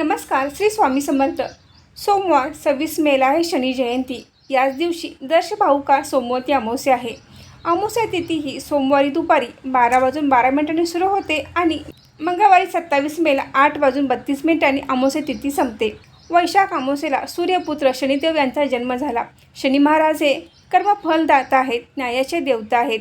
नमस्कार श्री स्वामी समर्थ. सोमवार सव्वीस मेला आहे शनी जयंती. याच दिवशी दर्श भाऊका सोमवती अमावस्या आहे. अमावस्या तिथी ही सोमवारी दुपारी बारा वाजून बारा मिनिटांनी सुरू होते आणि मंगळवारी सत्तावीस मेला आठ वाजून बत्तीस मिनिटांनी अमावस्या तिथी संपते. वैशाख अमावस्येला सूर्यपुत्र शनिदेव यांचा जन्म झाला. शनी महाराज हे कर्मफलदाता आहेत न्यायाचे देवता आहेत.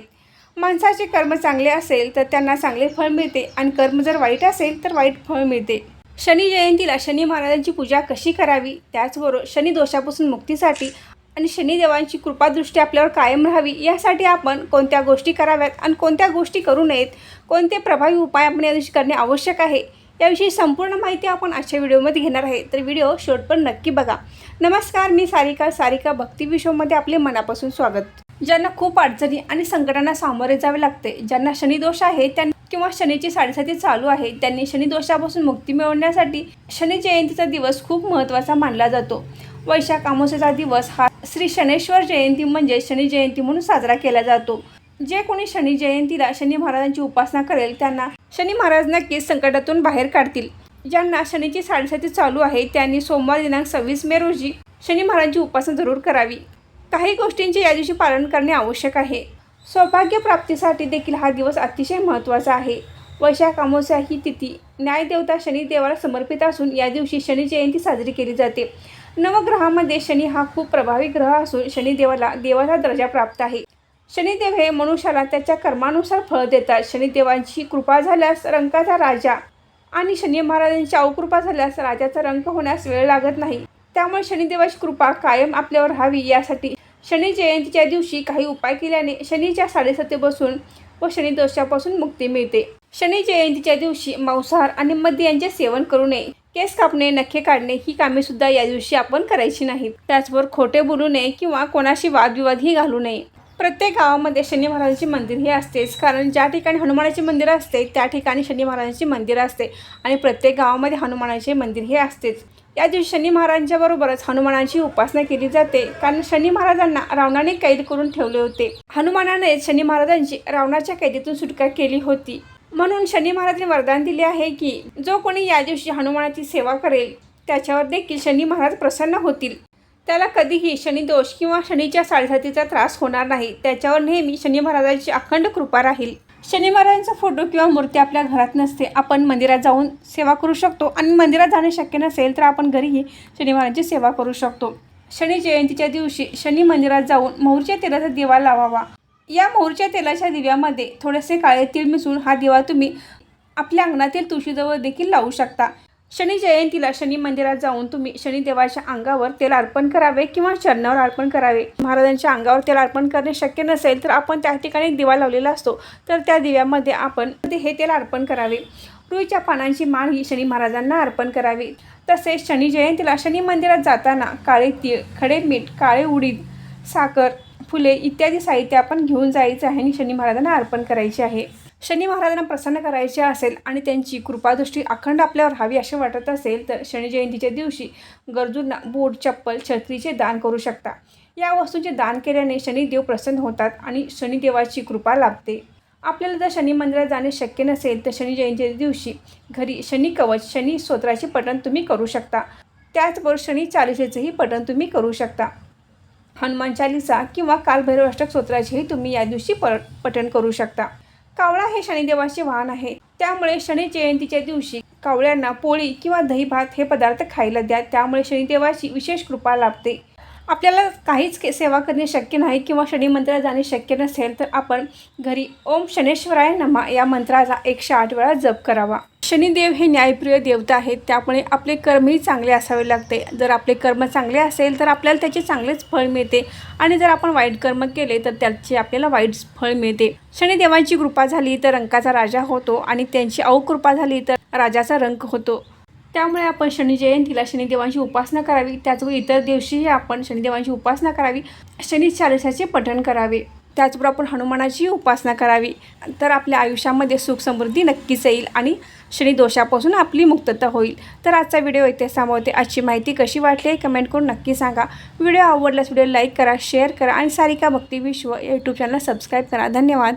माणसाचे कर्म चांगले असेल तर त्यांना चांगले फळ मिळते आणि कर्म जर वाईट असेल तर वाईट फळ मिळते. शनी जयंतीला शनी महाराजांची पूजा कशी करावी? त्याचबरोबर शनी दोषापासून मुक्तीसाठी आणि शनिदेवांची कृपादृष्टी आपल्यावर कायम राहावी यासाठी आपण कोणत्या गोष्टी कराव्यात आणि कोणत्या गोष्टी करू नयेत? कोणते प्रभावी उपाय आपण या दिवशी करणे आवश्यक आहे? याविषयी संपूर्ण माहिती आपण आजच्या व्हिडिओमध्ये घेणार आहे. तर व्हिडिओ शेवट पण नक्की बघा. नमस्कार मी सारिका. सारिका भक्ती विश्वमध्ये आपले मनापासून स्वागत. ज्यांना खूप अडचणी आणि संकटांना सामोरे जावे लागते ज्यांना शनिदोष आहे त्यांना किंवा शनीची साडेसाती चालू आहे त्यांनी शनिदोषापासून मुक्ती मिळवण्यासाठी शनी जयंतीचा दिवस खूप महत्त्वाचा मानला जातो. वैशाख अमावस्येचा दिवस हा श्री शनेश्वर जयंती म्हणजे शनी जयंती म्हणून साजरा केला जातो. जे कोणी शनी जयंतीला शनी महाराजांची उपासना करेल त्यांना शनी महाराज नक्कीच संकटातून बाहेर काढतील. ज्यांना शनीची साडेसाती चालू आहे त्यांनी सोमवार दिनांक सव्वीस मे रोजी शनी महाराजांची उपासना जरूर करावी. काही गोष्टींचे या दिवशी पालन करणे आवश्यक आहे. सौभाग्य प्राप्तीसाठी देखील हा दिवस अतिशय महत्त्वाचा आहे. वैशाख अमावस्या ही तिथी न्यायदेवता शनिदेवाला समर्पित असून या दिवशी शनी जयंती साजरी केली जाते. नवग्रहामध्ये शनी हा खूप प्रभावी ग्रह असून शनिदेवाला देवाचा दर्जा प्राप्त आहे. शनिदेव हे मनुष्याला त्याच्या कर्मानुसार फळ देतात. शनिदेवांची कृपा झाल्यास रंगाचा राजा आणि शनी महाराजांची अवकृपा झाल्यास राजाचा रंग होण्यास वेळ लागत नाही. त्यामुळे शनिदेवाची कृपा कायम आपल्यावर राहावी यासाठी शनी जयंतीच्या दिवशी काही उपाय केल्याने शनीच्या साडेसतीपासून बसून व शनिदोषापासून मुक्ती मिळते. शनी जयंतीच्या दिवशी मांसाहार आणि मद्य यांचे सेवन करू नये. केस कापणे नखे काढणे ही कामे सुद्धा या दिवशी आपण करायची नाहीत. त्याचबरोबर खोटे बोलू नये किंवा कोणाशी वादविवादही घालू नये. प्रत्येक गावामध्ये शनी महाराजांचे मंदिर हे असतेच. कारण ज्या ठिकाणी हनुमानाचे मंदिर असते त्या ठिकाणी शनी महाराजांची मंदिर असते. आणि प्रत्येक गावामध्ये हनुमानाचे मंदिर हे असतेच. या दिवशी शनी महाराजांच्या बरोबरच हनुमानाची उपासना केली जाते. कारण शनी महाराजांना रावणाने कैद करून ठेवले होते. हनुमानाने शनी महाराजांची रावणाच्या कैदीतून सुटका केली होती. म्हणून शनी महाराजांनी वरदान दिले आहे की जो कोणी या दिवशी हनुमानाची सेवा करेल त्याच्यावर देखील शनी महाराज प्रसन्न होतील. त्याला कधीही शनिदोष किंवा शनीच्या साडेसातीचा त्रास होणार नाही. त्याच्यावर नेहमी शनी महाराजांची अखंड कृपा राहील. शनी महाराजांचा फोटो किंवा मूर्ती आपल्या घरात नसते. आपण मंदिरात जाऊन सेवा करू शकतो. आणि मंदिरात जाणे शक्य नसेल तर आपण घरीही शनी महाराजांची सेवा करू शकतो. शनी जयंतीच्या दिवशी शनी मंदिरात जाऊन मोहरच्या तेलाचा दिवा लावावा. या मोहरच्या तेलाच्या दिव्यामध्ये थोडेसे काळे तीळ मिसळून हा दिवा तुम्ही आपल्या अंगणातील तुळशीजवळ देखील लावू शकता. शनी जयंतीला शनी मंदिरात जाऊन तुम्ही शनिदेवाच्या अंगावर तेल अर्पण करावे किंवा चरणावर अर्पण करावे. महाराजांच्या अंगावर तेल अर्पण करणे शक्य नसेल तर आपण त्या ठिकाणी दिवा लावलेला असतो. तर त्या दिव्यामध्ये आपण हे तेल अर्पण करावे. रुईच्या पानांची माळ ही शनी महाराजांना अर्पण करावी. तसेच शनी जयंतीला शनी मंदिरात जाताना काळे तीळ खडे मीठ काळे उडीद साखर फुले इत्यादी साहित्य आपण घेऊन जायचं आहे आणि शनी महाराजांना अर्पण करायचे आहे. शनी महाराजांना प्रसन्न करायचे असेल आणि त्यांची कृपादृष्टी अखंड आपल्यावर हवी असे वाटत असेल तर शनी जयंतीच्या दिवशी गरजूंना बूट चप्पल छत्रीचे दान करू शकता. या वस्तूंचे दान केल्याने शनिदेव प्रसन्न होतात आणि शनिदेवाची कृपा लाभते. आपल्याला जर शनी मंदिरात जाणे शक्य नसेल तर शनी जयंतीच्या दिवशी घरी शनी कवच शनी स्तोत्राचे पठण तुम्ही करू शकता. त्याचबरोबर शनी चालिसेचंही पठण तुम्ही करू शकता. हनुमान चालिसा किंवा कालभैरव अष्टक स्तोत्राचेही तुम्ही या दिवशी प पठण करू शकता. कावळा हे शनिदेवाचे वाहन आहे. त्यामुळे शनी जयंतीच्या दिवशी कावळ्यांना पोळी किंवा दही भात हे पदार्थ खायला द्या. त्यामुळे शनिदेवाची विशेष कृपा लाभते. आपल्याला काहीच के सेवा करणे शक्य नाही किंवा शनी मंदिरात जाणे शक्य नसेल तर आपण घरी ओम शनेश्वराय नमा या मंत्राचा एकशे आठ वेळा जप करावा. शनिदेव हे न्यायप्रिय देवता आहेत त्यामुळे आपले कर्मही चांगले असावे लागते. जर आपले कर्म चांगले असेल तर आपल्याला त्याचे चांगलेच फळ मिळते. आणि जर आपण वाईट कर्म केले तर त्याचे आपल्याला वाईट फळ मिळते. शनिदेवांची कृपा झाली तर रंकाचा राजा होतो. आणि त्यांची अवकृपा झाली तर राजाचा रंक होतो. त्यामुळे आपण शनी जयंतीला शनिदेवांची उपासना करावी. त्याचबरोबर इतर दिवशीही आपण शनिदेवांची उपासना करावी. शनी चालिसाचे पठण करावे. त्याचबरोबर आपण हनुमानाची उपासना करावी. तर आपल्या आयुष्यामध्ये सुख समृद्धी नक्कीच येईल आणि शनी दोषापासून आपली मुक्तता होईल. तर आजचा व्हिडिओ इथे सांभाळते आजची माहिती कशी वाटली कमेंट करून नक्की सांगा. व्हिडिओ आवडल्यास व्हिडिओ लाईक करा शेअर करा आणि सारिका भक्ती विश्व यूट्यूब चॅनल सबस्क्राईब करा. धन्यवाद.